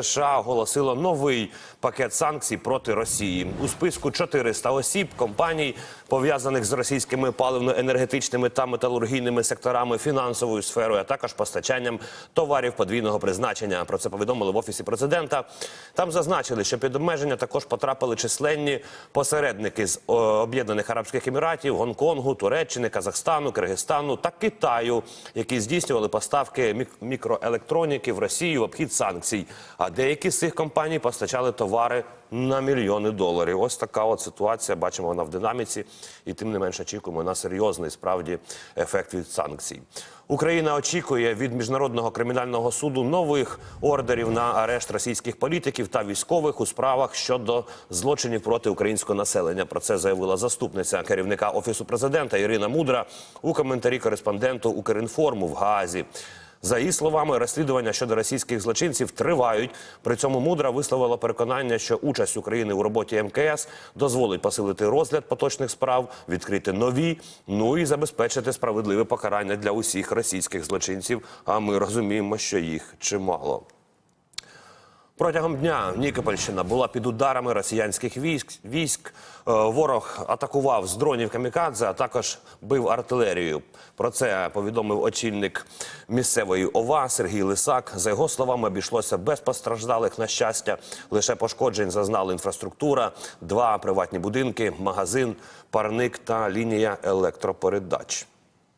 США оголосило новий пакет санкцій проти Росії. У списку 400 осіб, компаній, пов'язаних з російськими паливно-енергетичними та металургійними секторами, фінансовою сферою, а також постачанням товарів подвійного призначення. Про це повідомили в офісі президента. Там зазначили, що під обмеження також потрапили численні посередники з Об'єднаних Арабських Еміратів, Гонконгу, Туреччини, Казахстану, Киргизстану та Китаю, які здійснювали поставки мік- мікроелектроніки в Росію в обхід санкцій. А деякі з цих компаній постачали товари на мільйони доларів. Ось така от ситуація. Бачимо вона в динаміці, і тим не менш очікуємо на серйозний справді ефект від санкцій. Україна очікує від міжнародного кримінального суду нових ордерів на арешт російських політиків та військових у справах щодо злочинів проти українського населення. Про це заявила заступниця керівника офісу президента Ірина Мудра у коментарі кореспонденту Укрінформу в Гаазі. За її словами, розслідування щодо російських злочинців тривають. При цьому мудра висловила переконання, що участь України у роботі МКС дозволить посилити розгляд поточних справ, відкрити нові, ну і забезпечити справедливе покарання для усіх російських злочинців. А ми розуміємо, що їх чимало. Протягом дня Нікопольщина була під ударами росіянських військ. Військ Е, ворог атакував з дронів камікадзе, а також бив артилерію. Про це повідомив очільник місцевої ОВА Сергій Лисак. За його словами, обійшлося без постраждалих на щастя. Лише пошкоджень зазнала інфраструктура, два приватні будинки, магазин, парник та лінія електропередач.